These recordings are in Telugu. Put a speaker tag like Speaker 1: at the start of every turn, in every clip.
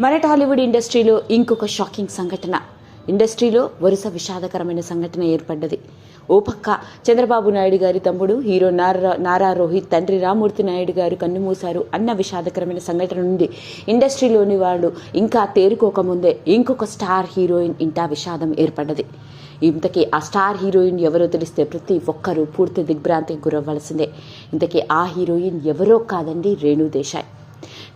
Speaker 1: మన టాలీవుడ్ ఇండస్ట్రీలో ఇంకొక షాకింగ్ సంఘటన. ఇండస్ట్రీలో వరుస విషాదకరమైన సంఘటన ఏర్పడ్డది. ఓ పక్క చంద్రబాబు నాయుడు గారి తమ్ముడు హీరో నారా నారా రోహిత్ తండ్రి రామూర్తి నాయుడు గారు కన్నుమూశారు అన్న విషాదకరమైన సంఘటన నుండి ఇండస్ట్రీలోని వాళ్ళు ఇంకా తేరుకోకముందే ఇంకొక స్టార్ హీరోయిన్ ఇంటా విషాదం ఏర్పడ్డది. ఇంతకీ ఆ స్టార్ హీరోయిన్ ఎవరో తెలిస్తే ప్రతి ఒక్కరూ పూర్తి దిగ్భ్రాంతికి గురవ్వాల్సిందే. ఇంతకీ ఆ హీరోయిన్ ఎవరో కాదండి రేణు దేశాయ్.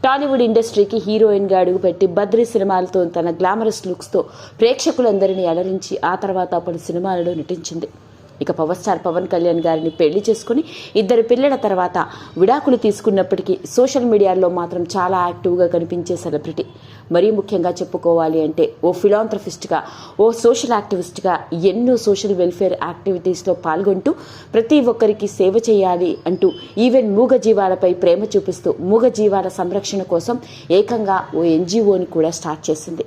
Speaker 1: టాలీవుడ్ ఇండస్ట్రీకి హీరోయిన్గా అడుగుపెట్టి బద్రి సినిమాలతో తన గ్లామరస్ లుక్స్తో ప్రేక్షకులందరినీ అలరించి ఆ తర్వాత పలు సినిమాలలో నటించింది. ఇక పవర్ స్టార్ పవన్ కళ్యాణ్ గారిని పెళ్ళి చేసుకుని ఇద్దరు పిల్లల తర్వాత విడాకులు తీసుకున్నప్పటికీ సోషల్ మీడియాలో మాత్రం చాలా యాక్టివ్గా కనిపించే సెలబ్రిటీ. మరీ ముఖ్యంగా చెప్పుకోవాలి అంటే ఓ ఫిలాంథ్రఫిస్ట్గా ఓ సోషల్ యాక్టివిస్ట్గా ఎన్నో సోషల్ వెల్ఫేర్ యాక్టివిటీస్లో పాల్గొంటూ ప్రతి ఒక్కరికి సేవ చేయాలి అంటూ ఈవెన్ మూగ జీవాలపై ప్రేమ చూపిస్తూ మూగ జీవాల సంరక్షణ కోసం ఏకంగా ఓ ఎన్జిఓని కూడా స్టార్ట్ చేసింది.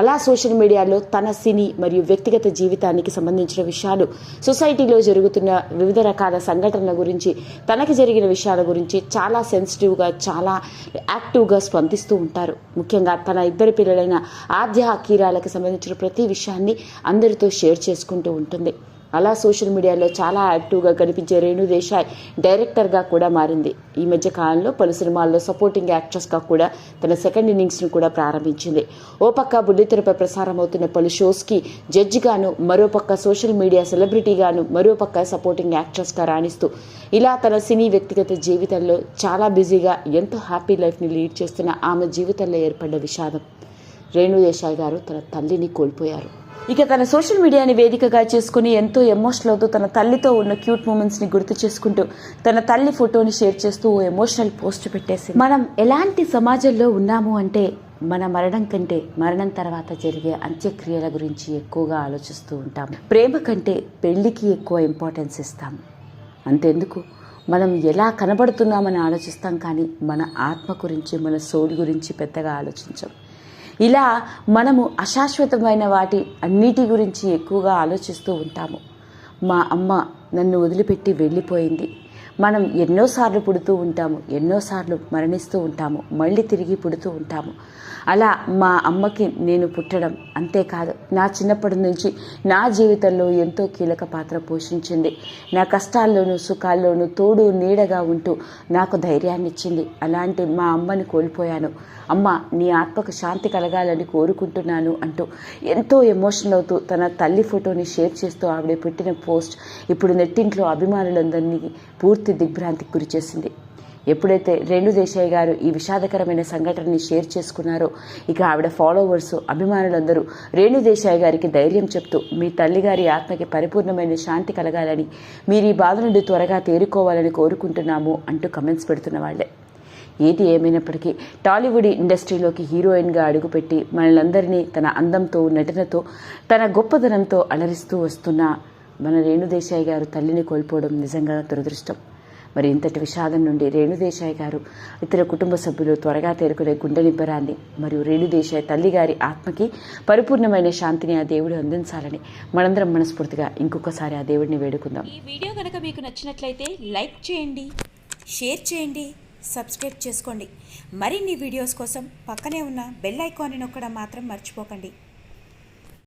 Speaker 1: అలా సోషల్ మీడియాలో తన సినీ మరియు వ్యక్తిగత జీవితానికి సంబంధించిన విషయాలు సొసైటీలో జరుగుతున్న వివిధ రకాల సంఘటనల గురించి తనకి జరిగిన విషయాల గురించి చాలా సెన్సిటివ్గా చాలా యాక్టివ్గా స్పందిస్తూ ఉంటారు. ముఖ్యంగా తన ఇద్దరు పిల్లలైన ఆద్య అకీరాలకు సంబంధించిన ప్రతి విషయాన్ని అందరితో షేర్ చేసుకుంటూ ఉంటుంది. అలా సోషల్ మీడియాలో చాలా యాక్టివ్గా కనిపించే రేణు దేశాయ్ డైరెక్టర్గా కూడా మారింది. ఈ మధ్య కాలంలో పలు సినిమాల్లో సపోర్టింగ్ యాక్ట్రెస్గా కూడా తన సెకండ్ ఇన్నింగ్స్ను కూడా ప్రారంభించింది. ఓ పక్క బుల్లితెరపై ప్రసారం అవుతున్న పలు షోస్కి జడ్జిగాను మరోపక్క సోషల్ మీడియా సెలబ్రిటీగాను మరోపక్క సపోర్టింగ్ యాక్ట్రెస్గా రాణిస్తూ ఇలా తన సినీ వ్యక్తిగత జీవితంలో చాలా బిజీగా ఎంతో హ్యాపీ లైఫ్ని లీడ్ చేస్తున్న ఆమె జీవితంలో ఏర్పడ్డ విషాదం. రేణు దేశాయ్ గారు తన తల్లిని కోల్పోయారు. ఇక తన సోషల్ మీడియాని వేదికగా చేసుకుని ఎంతో ఎమోషనల్ అవుతూ తన తల్లితో ఉన్న క్యూట్ మూమెంట్స్ని గుర్తు చేసుకుంటూ తన తల్లి ఫోటోని షేర్ చేస్తూ ఓ ఎమోషనల్ పోస్ట్ పెట్టేసి మనం ఎలాంటి సమాజంలో ఉన్నాము అంటే మన మరణం కంటే మరణం తర్వాత జరిగే అంత్యక్రియల గురించి ఎక్కువగా ఆలోచిస్తూ ఉంటాం. ప్రేమ కంటే పెళ్ళికి ఎక్కువ ఇంపార్టెన్స్ ఇస్తాం. అంతెందుకు? మనం ఎలా కనబడుతున్నామని ఆలోచిస్తాం కానీ మన ఆత్మ గురించి మన సోల్ గురించి పెద్దగా ఆలోచించాం. ఇలా మనము అశాశ్వతమైన వాటి అన్నిటి గురించి ఎక్కువగా ఆలోచిస్తూ ఉంటాము. మా అమ్మ నన్ను వదిలిపెట్టి వెళ్ళిపోయింది. మనం ఎన్నోసార్లు పుడుతూ ఉంటాము ఎన్నోసార్లు మరణిస్తూ ఉంటాము మళ్ళీ తిరిగి పుడుతూ ఉంటాము. అలా మా అమ్మకి నేను పుట్టడం అంతేకాదు. నా చిన్నప్పటి నుంచి నా జీవితంలో ఎంతో కీలక పాత్ర పోషించింది. నా కష్టాల్లోనూ సుఖాల్లోనూ తోడు నీడగా ఉంటూ నాకు ధైర్యాన్ని ఇచ్చింది. అలాంటి మా అమ్మని కోల్పోయాను. అమ్మ నీ ఆత్మకు శాంతి కలగాలని కోరుకుంటున్నాను అంటూ ఎంతో ఎమోషనల్ అవుతూ తన తల్లి ఫోటోని షేర్ చేస్తూ ఆవిడ పెట్టిన పోస్ట్ ఇప్పుడు నెట్టింట్లో అభిమానులందరినీ పూర్తి దిగ్భ్రాంతికి గురిచేసింది ఎప్పుడైతే రేణు దేశాయ్ గారు ఈ విషాదకరమైన సంఘటనని షేర్ చేసుకున్నారో ఇక ఆవిడ ఫాలోవర్స్ అభిమానులందరూ రేణు దేశాయ్ గారికి ధైర్యం చెప్తూ మీ తల్లిగారి ఆత్మకి పరిపూర్ణమైన శాంతి కలగాలని మీరు ఈ బాధ నుండి త్వరగా తేరుకోవాలని కోరుకుంటున్నాము అంటూ కమెంట్స్ పెడుతున్న వాళ్ళే. ఏది ఏమైనప్పటికీ టాలీవుడ్ ఇండస్ట్రీలోకి హీరోయిన్గా అడుగుపెట్టి మనలందరినీ తన అందంతో నటనతో తన గొప్పదనంతో అలరిస్తూ వస్తున్న మన రేణుదేశాయ్ గారు తల్లిని కోల్పోవడం నిజంగా దురదృష్టం. మరి ఇంతటి విషాదం నుండి రేణుదేశాయ్ గారు ఇతర కుటుంబ సభ్యులు త్వరగా తేరుకునే గుండె నిబ్బరాన్ని మరియు రేణుదేశాయ్ తల్లిగారి ఆత్మకి పరిపూర్ణమైన శాంతిని ఆ దేవుడు అందించాలని మనందరం మనస్ఫూర్తిగా ఇంకొకసారి ఆ దేవుడిని వేడుకుందాం.
Speaker 2: ఈ వీడియో కనుక మీకు నచ్చినట్లయితే లైక్ చేయండి షేర్ చేయండి సబ్స్క్రైబ్ చేసుకోండి. మరిన్ని వీడియోస్ కోసం పక్కనే ఉన్న బెల్ ఐకాన్ని నొక్కడం మాత్రం మర్చిపోకండి.